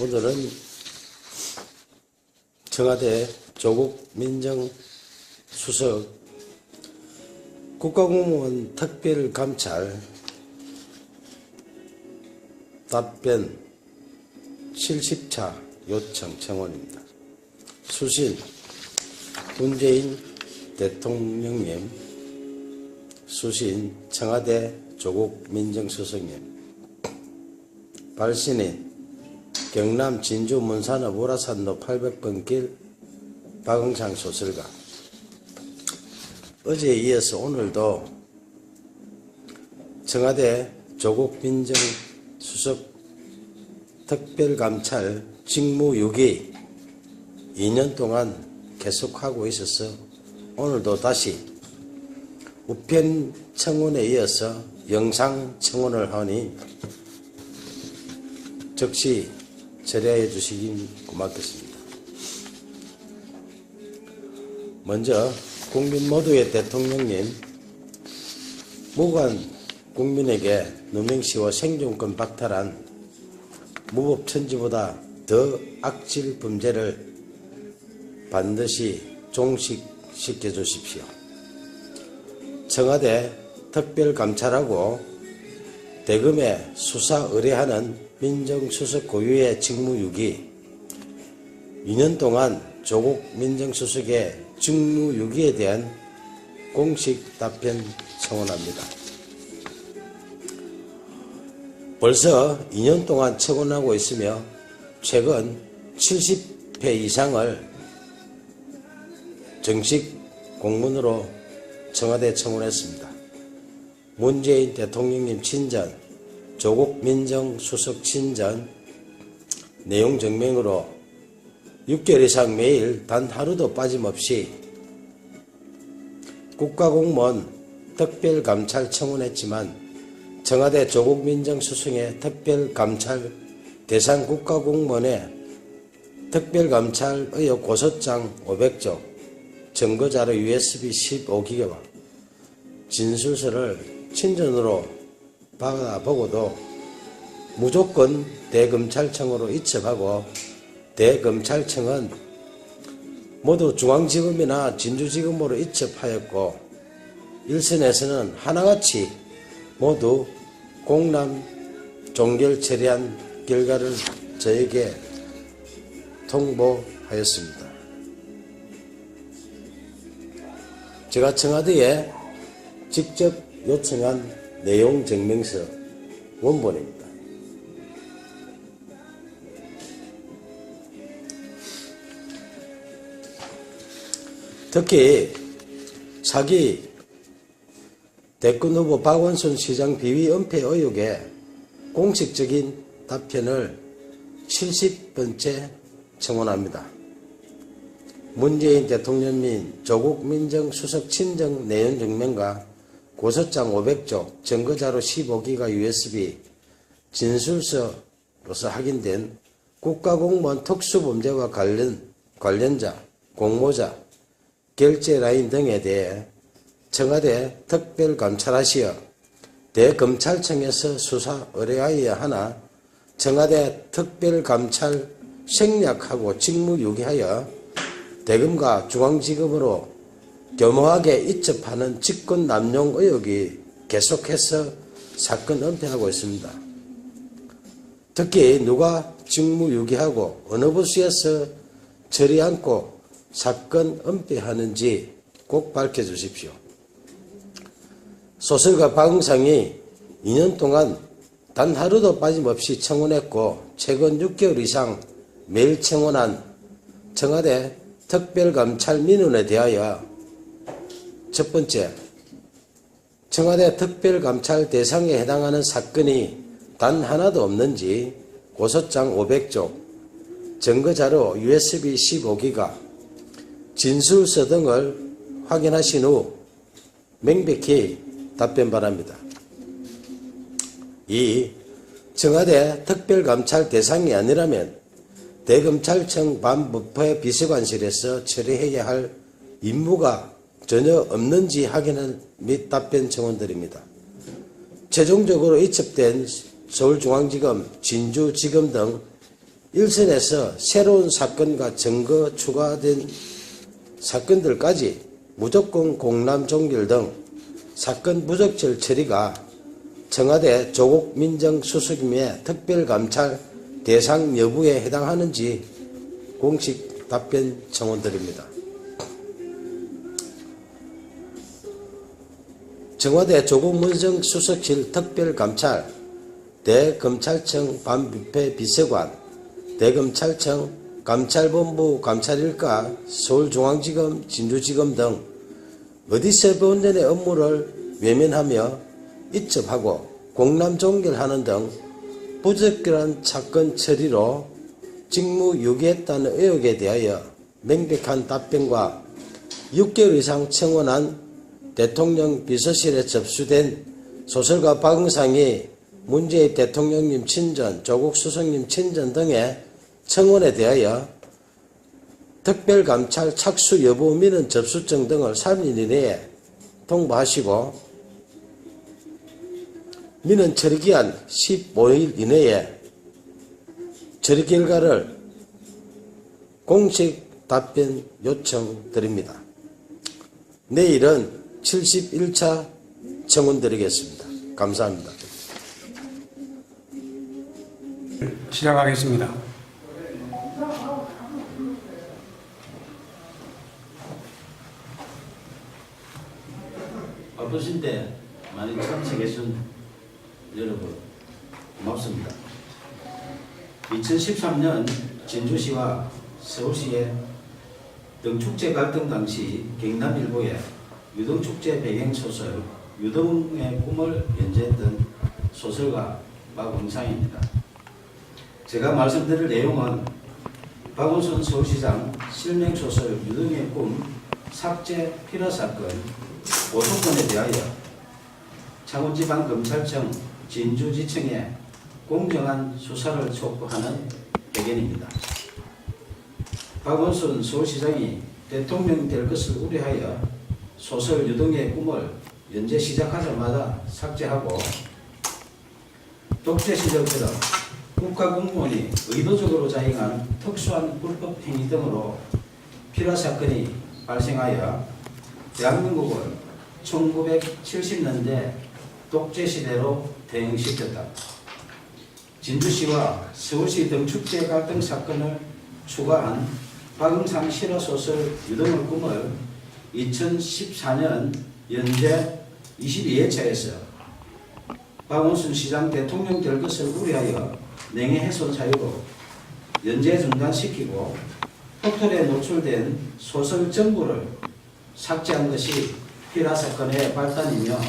오늘은 청와대 조국 민정수석 국가공무원 특별감찰 답변 70차 요청 청원입니다. 수신 문재인 대통령님 수신 청와대 조국 민정수석님 발신인 경남 진주 문산읍 우라산로 800번 길 박응창 소설가. 어제에 이어서 오늘도 청와대 조국 민정 수석 특별감찰 직무 6위 2년 동안 계속하고 있어서 오늘도 다시 우편 청원에 이어서 영상 청원을 하니 즉시 처리해 주시긴 고맙겠습니다. 먼저 국민 모두의 대통령님 무관 국민에게 누명시와 생존권 박탈한 무법천지보다 더 악질 범죄를 반드시 종식시켜 주십시오. 청와대 특별감찰하고 대금에 수사 의뢰하는 민정수석 고유의 직무유기 2년 동안 조국 민정수석의 직무유기에 대한 공식 답변 청원합니다. 벌써 2년 동안 청원하고 있으며 최근 70회 이상을 정식 공문으로 청와대 청원했습니다. 문재인 대통령님 친전, 조국 민정수석 친전, 내용 증명으로 6개월 이상 매일 단 하루도 빠짐없이 국가공무원 특별감찰 청원했지만 청와대 조국 민정수석의 특별감찰 대상 국가공무원의 특별감찰 의혹 고소장 500조, 증거자료 USB 15기가와 진술서를 친전으로 받아보고도 무조건 대검찰청으로 이첩하고 대검찰청은 모두 중앙지검이나 진주지검으로 이첩하였고 일선에서는 하나같이 모두 공람 종결 처리한 결과를 저에게 통보하였습니다. 제가 청와대에 직접 요청한 내용 증명서 원본입니다. 특히 사기 대권 후보 박원순 시장 비위 은폐 의혹에 공식적인 답변을 70번째 청원합니다. 문재인 대통령 및 조국 민정수석 친정 내연 증명과 고소장 500조, 증거자료 15기가 USB, 진술서로서 확인된 국가공무원 특수범죄와 관련, 관련자, 공모자, 결제 라인 등에 대해 청와대 특별감찰하시어 대검찰청에서 수사 의뢰하여야 하나 청와대 특별감찰 생략하고 직무유기하여 대검과 중앙지검으로 교모하게 이첩하는 직권 남용 의혹이 계속해서 사건 은폐하고 있습니다. 특히 누가 직무유기하고 어느 부서에서 처리 않고 사건 은폐하는지 꼭 밝혀주십시오. 소설가 박응상이 2년 동안 단 하루도 빠짐없이 청원했고 최근 6개월 이상 매일 청원한 청와대 특별감찰 민원에 대하여 첫 번째, 청와대 특별감찰 대상에 해당하는 사건이 단 하나도 없는지 고소장 500조, 증거자료 USB 15기가, 진술서 등을 확인하신 후 명백히 답변 바랍니다. 2. 청와대 특별감찰 대상이 아니라면 대검찰청 반부패 비서관실에서 처리해야 할 임무가 전혀 없는지 확인을 및 답변 청원드립니다. 최종적으로 이첩된 서울중앙지검, 진주지검 등 일선에서 새로운 사건과 증거 추가된 사건들까지 무조건 공람 종결 등 사건 무적절 처리가 청와대 조국 민정수석임의 특별감찰 대상 여부에 해당하는지 공식 답변 청원드립니다. 청와대 조국 민정수석실 특별감찰 대검찰청 반부패 비서관 대검찰청 감찰본부 감찰일가 서울중앙지검 진주지검 등 어디서 본전의 업무를 외면하며 이첩하고 공람 종결하는 등 부적절한 사건 처리로 직무 유기했다는 의혹에 대하여 명백한 답변과 6개월 이상 청원한 대통령 비서실에 접수된 소설가 박응상이 문재인 대통령님 친전, 조국 수석님 친전 등의 청원에 대하여 특별감찰 착수 여부 민원 접수증 등을 3일 이내에 통보하시고 민원 처리기한 15일 이내에 처리 결과를 공식 답변 요청드립니다. 내일은 71차 청원 드리겠습니다. 감사합니다. 시작하겠습니다. 바쁘신데 많이 참석해준 여러분 고맙습니다. 2013년 진주시와 서울시의 등축제 갈등 당시 경남일보에 유등축제 배경소설 유등의 꿈을 연재했던 소설가 박원상입니다. 제가 말씀드릴 내용은 박원순 서울시장 실명소설 유등의 꿈 삭제 필화 사건 고소권에 대하여 창원지방검찰청 진주지청에 공정한 수사를 촉구하는 의견입니다. 박원순 서울시장이 대통령이 될 것을 우려하여 소설 유등의 꿈을 연재 시작하자마자 삭제하고 독재 시절처럼 국가 공무원이 의도적으로 자행한 특수한 불법 행위 등으로 필화 사건이 발생하여 대한민국을 1970년대 독재 시대로 대응시켰다. 진주시와 서울시 등 축제 갈등 사건을 추가한 박응상 실화 소설 유등의 꿈을 2014년 연재 22회차에서 박원순 시장 대통령 될 것을 우려하여 명예훼손 사유로 연재 중단시키고 포털에 노출된 소설 전부를 삭제한 것이 피라 사건의 발단이며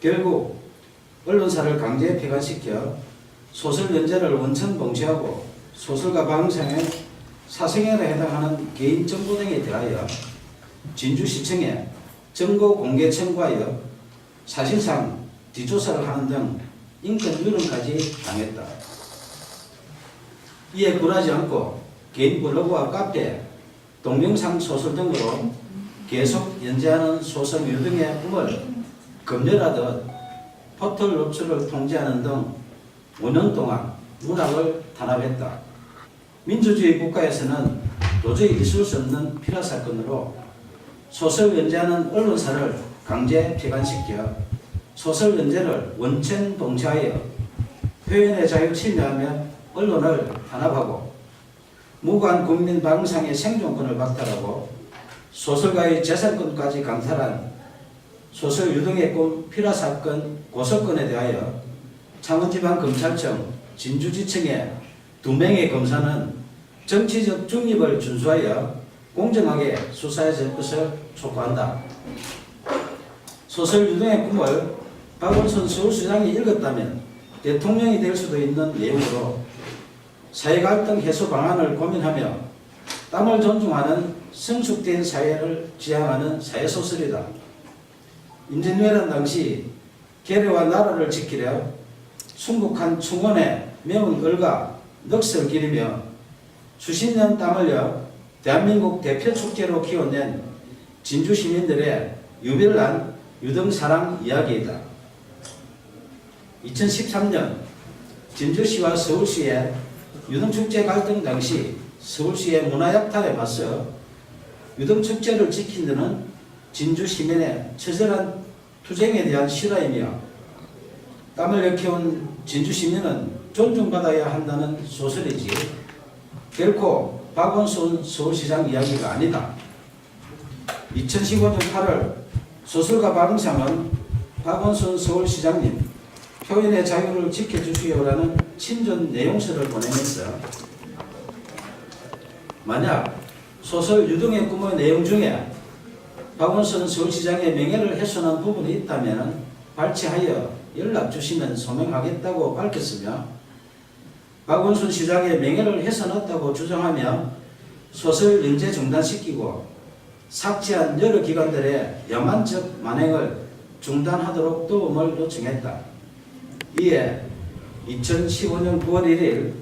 결국 언론사를 강제 폐간시켜 소설 연재를 원천 봉쇄하고 소설가 방상의 사생활에 해당하는 개인 정보 등에 대하여 진주시청에 정보 공개 청구하여 사실상 뒷조사를 하는 등 인권 유린까지 당했다. 이에 굴하지 않고 개인 블로그와 카페, 동영상 소설 등으로 계속 연재하는 소설 유등의 꿈을 검열하듯 포털 노출을 통제하는 등 5년 동안 문학을 탄압했다. 민주주의 국가에서는 도저히 있을 수 없는 필화 사건으로 소설 연재하는 언론사를 강제 폐간시켜 소설 연재를 원천 봉쇄하여 표현의 자유 침해하며 언론을 탄압하고 무관 국민 방상의 생존권을 박탈하고 소설가의 재산권까지 강탈한 소설 유등의 꿈 필화 사건 고소건에 대하여 창원지방검찰청 진주지청의 두 명의 검사는 정치적 중립을 준수하여 공정하게 수사해 줄 것을 촉구한다. 소설 유등의 꿈을 박원순 서울시장이 읽었다면 대통령이 될 수도 있는 내용으로 사회갈등 해소 방안을 고민하며 땀을 존중하는 성숙된 사회를 지향하는 사회소설이다. 임진왜란 당시 계례와 나라를 지키려 순국한 충원에 매운 을과 넋을 기리며 수십 년 땀 흘려 대한민국 대표 축제로 키워낸 진주 시민들의 유별난 유등사랑 이야기이다. 2013년 진주시와 서울시의 유등축제 갈등 당시 서울시의 문화약탈에 맞서 유등축제를 지킨 데는 진주 시민의 처절한 투쟁에 대한 실화이며 땀을 일깨운 진주 시민은 존중받아야 한다는 소설이지 결코 박원순 서울시장 이야기가 아니다. 2015년 8월 소설가 박응상은 박원순 서울시장님 표현의 자유를 지켜주시오라는 친전 내용서를 보내면서 만약 소설 유등의 꿈의 내용 중에 박원순 서울시장의 명예를 훼손한 부분이 있다면 발췌하여 연락 주시면 소명하겠다고 밝혔으며 박원순 시장의 명예를 훼손했다고 주장하며 소설 연재 중단시키고 삭제한 여러 기관들의 야만적 만행을 중단하도록 도움을 요청했다. 이에 2015년 9월 1일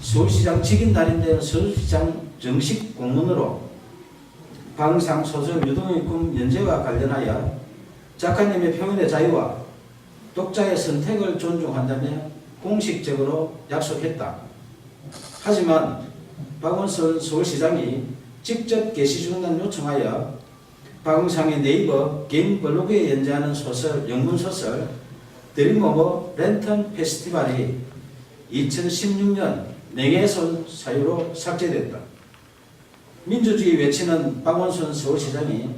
서울시장 직인 날인데 서울시장 정식 공문으로 방상 소설 유동의 꿈 연재와 관련하여 작가님의 표현의 자유와 독자의 선택을 존중한다며 공식적으로 약속했다. 하지만 박원순 서울시장이 직접 게시 중단 요청하여 박응상의 네이버 개인 블로그에 연재하는 소설, 영문소설 드림 오버 랜턴 페스티벌이 2016년 명예훼손 사유로 삭제됐다. 민주주의 외치는 박원순 서울시장이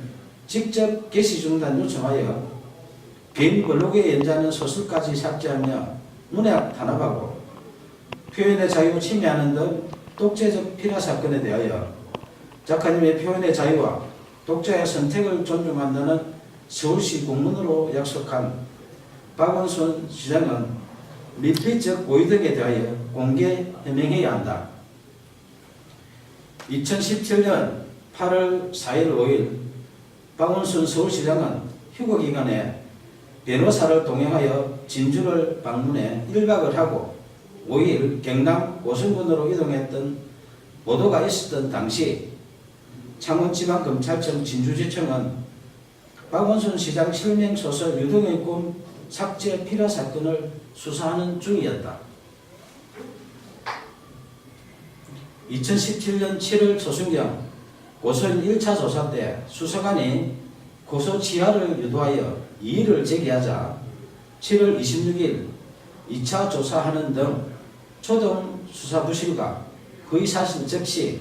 직접 게시 중단 요청하여 개인 블로그에 연재하는 소설까지 삭제하며 문학 탄압하고 표현의 자유 침해하는 등 독재적 필화 사건에 대하여 작가님의 표현의 자유와 독자의 선택을 존중한다는 서울시 공문으로 약속한 박원순 시장은 밀폐적 고의 등에 대하여 공개 해명해야 한다. 2017년 8월 4일 5일 박원순 서울시장은 휴거 기간에 변호사를 동행하여 진주를 방문해 1박을 하고 5일 경남 고성군으로 이동했던 보도가 있었던 당시 창원지방 검찰청 진주지청은 박원순 시장 실명 소설 유동의 꿈 삭제 필화 사건을 수사하는 중이었다. 2017년 7월 조순경 고소인 1차 조사 때 수사관이 고소 지하를 유도하여 이의를 제기하자 7월 26일 2차 조사하는 등 초동 수사 부실과 거의 사실 즉시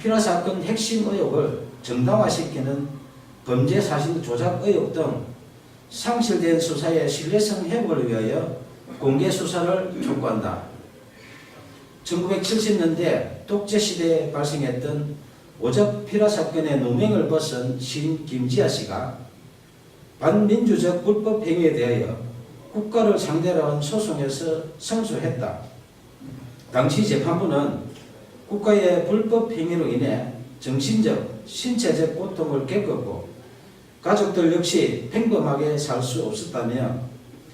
필화 사건 핵심 의혹을 정당화시키는 범죄 사실 조작 의혹 등 상실된 수사의 신뢰성 회복을 위하여 공개 수사를 촉구한다. 1970년대 독재 시대에 발생했던 오적 필화 사건의 누명을 벗은 시인 김지아 씨가 반민주적 불법 행위에 대하여 국가를 상대로 한 소송에서 승소했다. 당시 재판부는 국가의 불법 행위로 인해 정신적, 신체적 고통을 겪었고 가족들 역시 평범하게 살 수 없었다며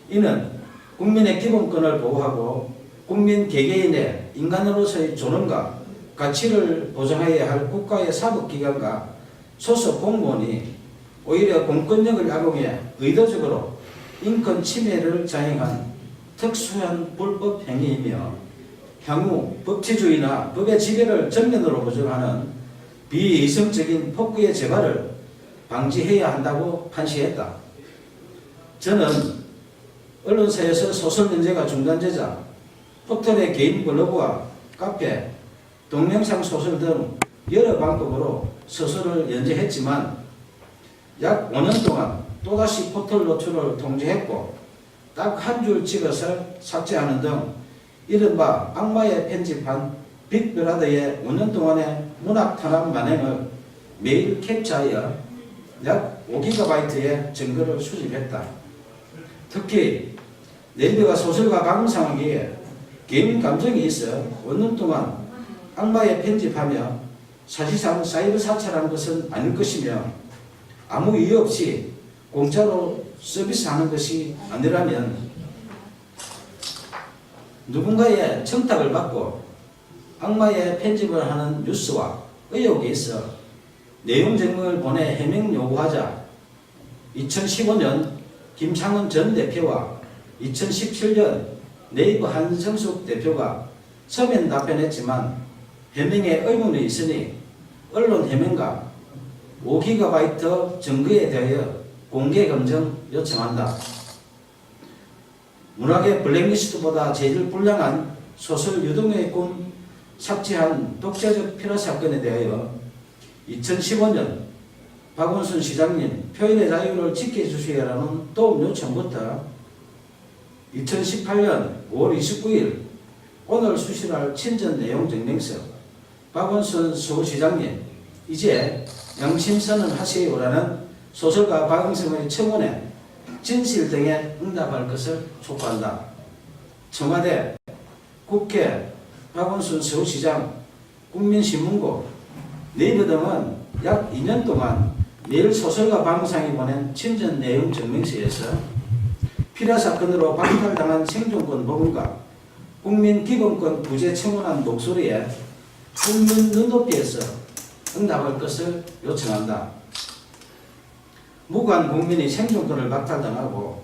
이는 국민의 기본권을 보호하고 국민 개개인의 인간으로서의 존엄과 가치를 보장해야 할 국가의 사법기관과 소속 공무원이 오히려 공권력을 악용해 의도적으로 인권 침해를 자행한 특수한 불법 행위이며 향후 법치주의나 법의 지배를 전면으로 부정하는 비이성적인 폭구의 재발을 방지해야 한다고 판시했다. 저는 언론사에서 소설 연재가 중단되자 포털의 개인 블로그와 카페, 동영상 소설 등 여러 방법으로 소설을 연재했지만 약 5년 동안 또다시 포털 노출을 통제했고 딱 한 줄 찍어서 삭제하는 등 이른바 악마의 편집한 빅브라더의 5년 동안의 문학 탄압 만행을 매일 캡처하여 약 5GB의 증거를 수집했다. 특히 네이버가 소설가 박응상에게 개인 감정이 있어 5년 동안 악마의 편집하며 사실상 사이버 사찰한 것은 아닐 것이며 아무 이유 없이 공짜로 서비스하는 것이 아니라면 누군가의 청탁을 받고 악마의 편집을 하는 뉴스와 의혹이 있어 내용 증명을 보내 해명 요구하자 2015년 김창원 전 대표와 2017년 네이버 한성숙 대표가 서면 답변했지만 해명에 의문이 있으니 언론 해명과 5GB 증거에 대하여 공개 검증 요청한다. 문학의 블랙리스트보다 재질 불량한 소설 유동의 꿈 삭제한 독재적 필화 사건에 대하여 2015년 박원순 시장님 표현의 자유를 지켜주시라는 도움 요청부터 2018년 5월 29일 오늘 수신할 친전 내용 증명서 박원순 서울시장님 이제 양심선언 하세요라는 소설가 박영성의 청원에 진실 등에 응답할 것을 촉구한다. 청와대, 국회, 박원순 서울시장, 국민신문고, 네이버 등은 약 2년 동안 매일 소설가 방상이 보낸 친전 내용 증명서에서 피라 사건으로 박탈당한 생존권 부분과 국민 기본권 부재 청원한 목소리에 국민 눈높이에서 응답할 것을 요청한다. 무관 국민이 생존권을 박탈당하고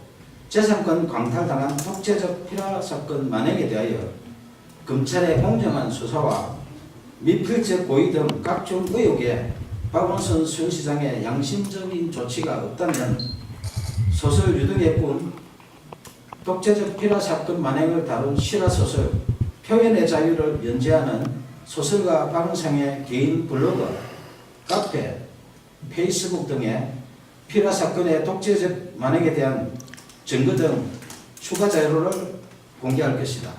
재산권 광탈당한 독재적 피라 사건 만행에 대하여 검찰의 공정한 수사와 미필적 고의 등 각종 의혹에 박원순 수시장의 양심적인 조치가 없다면 소설 유등의 꿈 독재적 피라 사건 만행을 다룬 실화 소설 표현의 자유를 연재하는 소설가 방상의 개인 블로그, 카페, 페이스북 등에 피라 사건의 독재적 만행에 대한 증거 등 추가 자료를 공개할 것이다.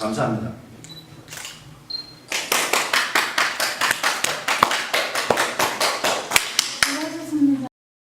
감사합니다.